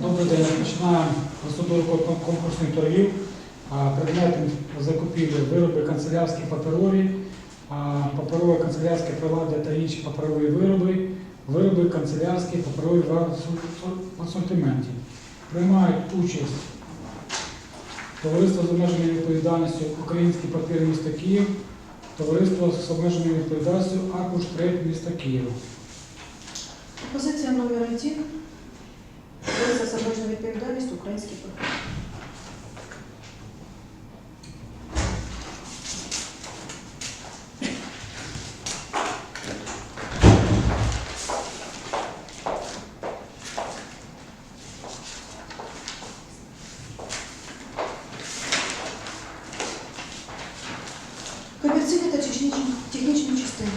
Добрий день. Починаємо процедуру конкурсних торгів. Предметом закупівлі вироби канцелярські паперові, а, паперове канцелярське приладдя та інші паперові вироби, вироби канцелярські паперові в асортименті. Приймають участь Товариство з обмеженою відповідальністю Український папір міста Київ, Товариство з обмеженою відповідальністю Аркуш Трейд міста Києва. Пропозиція номер один. Товариство з обмеженою відповідальністю український патріот. Комерційні та технічні частини.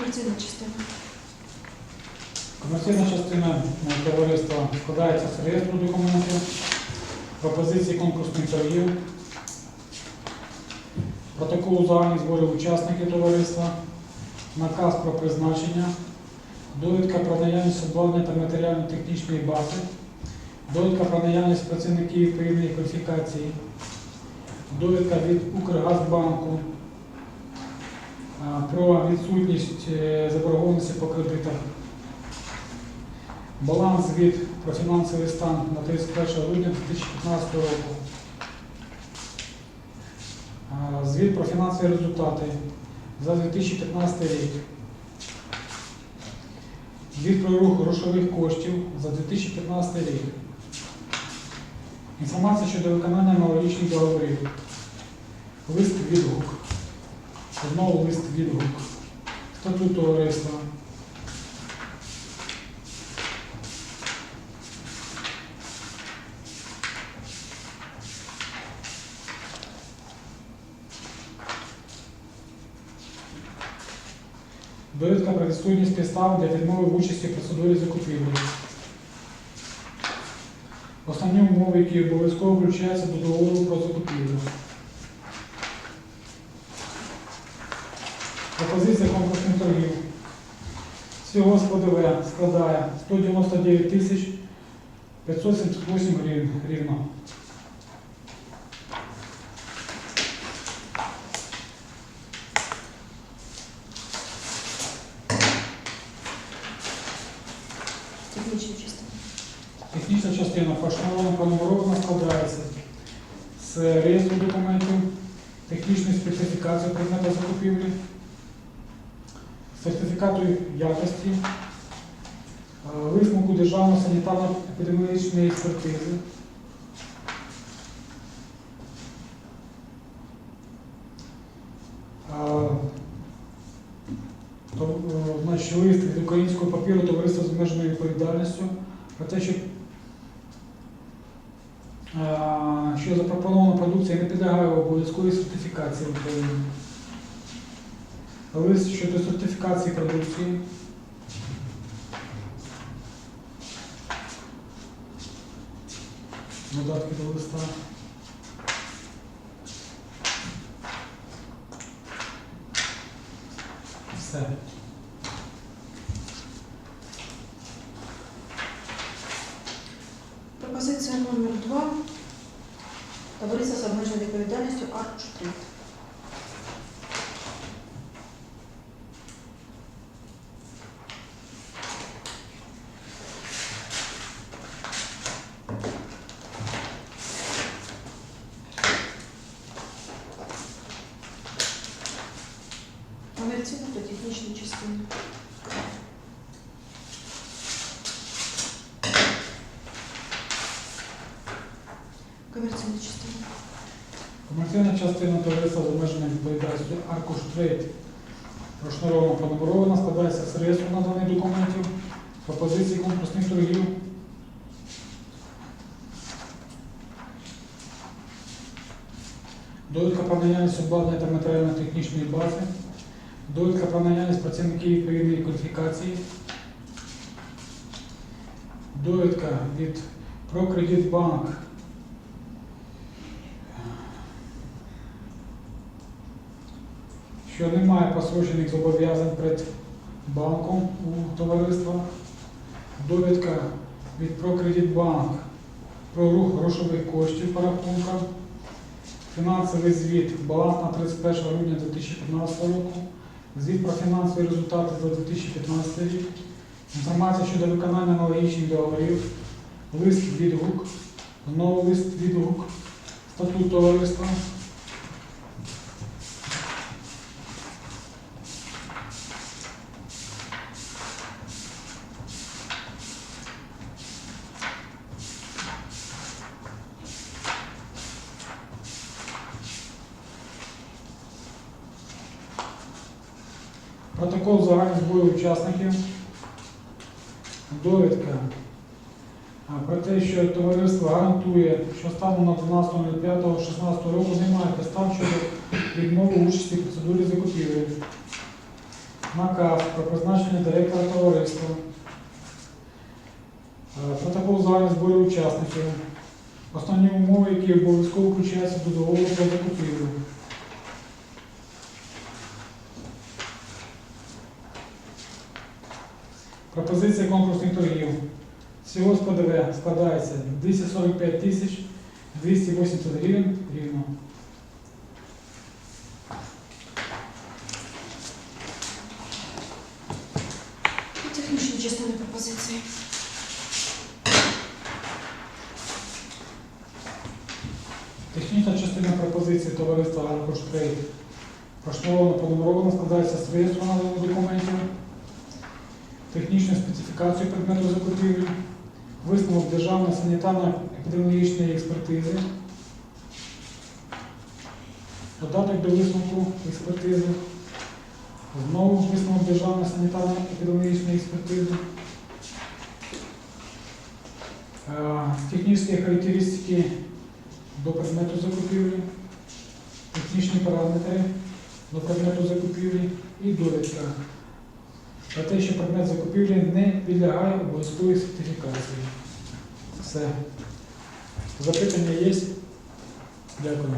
Комерційна частина. Комерційна частина товариства складається з реєстру документів, пропозиції конкурсних торгів, протоколу загальних зборів учасників товариства, наказ про призначення, довідка про наявність обладнання та матеріально-технічної бази, довідка про наявність працівників відповідної кваліфікації, довідка від Укргазбанку відсутність е, заборгованості по кредитах. Баланс звіт про фінансовий стан на 31 грудня 2015 року. Звіт про фінансові результати за 2015 рік. Звіт про рух грошових коштів за 2015 рік. Інформація щодо виконання аналогічних договорів. Лист відгук. Знову лист відгук. Статут товариства. Довідка про відсутність підстав для відмови в участі в процедурі закупівлі. Основні умови, які обов'язково включаються до договору про закупівлю. Пропозиція конкурсних торгів. Всього з ПДВ складає 199 тисяч 578 гривень рівно. Технічна частина. Технічна частина складається з реєстру документів, технічної специфікації предмета закупівлі, сертифікату якості, е, висновку державної санітарно-епідеміологічної експертизи. Е, е, Значить, лист від українського папіру товариства з обмеженою відповідальністю про те, що, що запропонована продукція не підлягає обов'язковій сертифікації в Україні. Лист щодо сертифікації продукції. Додатки до листа. Все. Пропозиція номер два. Товариство з обмеженою відповідальністю Аркуш Трейд. Комерційна та технічна частина. Комерційна частина. Комерційна частина товариства з обмеженою відповідальністю Аркуш Трейд прошнурована пронумерована, складається з реєстру наданих документів, пропозицій конкурсних торгів. Довідка наявність обладнання та матеріально-технічної бази, довідка про наявність працівників відповідної кваліфікації, довідка від Прокредитбанк що немає посрочених зобов'язань перед банком у товариства. Довідка від Прокредитбанк про рух грошових коштів по рахункам. Фінансовий звіт, баланс на 31 грудня 2015 року, звіт про фінансові результати за 2015 рік, інформація щодо виконання аналогічних договорів, лист відгук, знову лист відгук, статут товариства. Протокол загальних зборів учасників. Довідка про те, що товариство гарантує, що станом на 12.05.16 року немає підстав щодо відмови участі в процедурі закупівлі. Наказ про призначення директора товариства. Протокол загальних зборів учасників. Основні умови, які обов'язково включаються до договору про закупівлю. Пропозиція конкурсних торгів. Всього з ПДВ складається 245 тисяч 280 гривень рівно. Технічні частини пропозиції. Технічна частина пропозиції товариства Аркуш Трейд проштовховано пронумеровано складається з реєстру документів, специфікацію предмету закупівлі, висновок державної санітарно-епідеміологічної експертизи, додаток до висновку експертизи, знову висновок державної санітарно-епідеміологічної експертизи, Е, технічні характеристики до предмету закупівлі, технічні параметри до предмету закупівлі і довідка про те, що предмет закупівлі не підлягає обов'язковій сертифікації. Все. Запитання є? Дякую.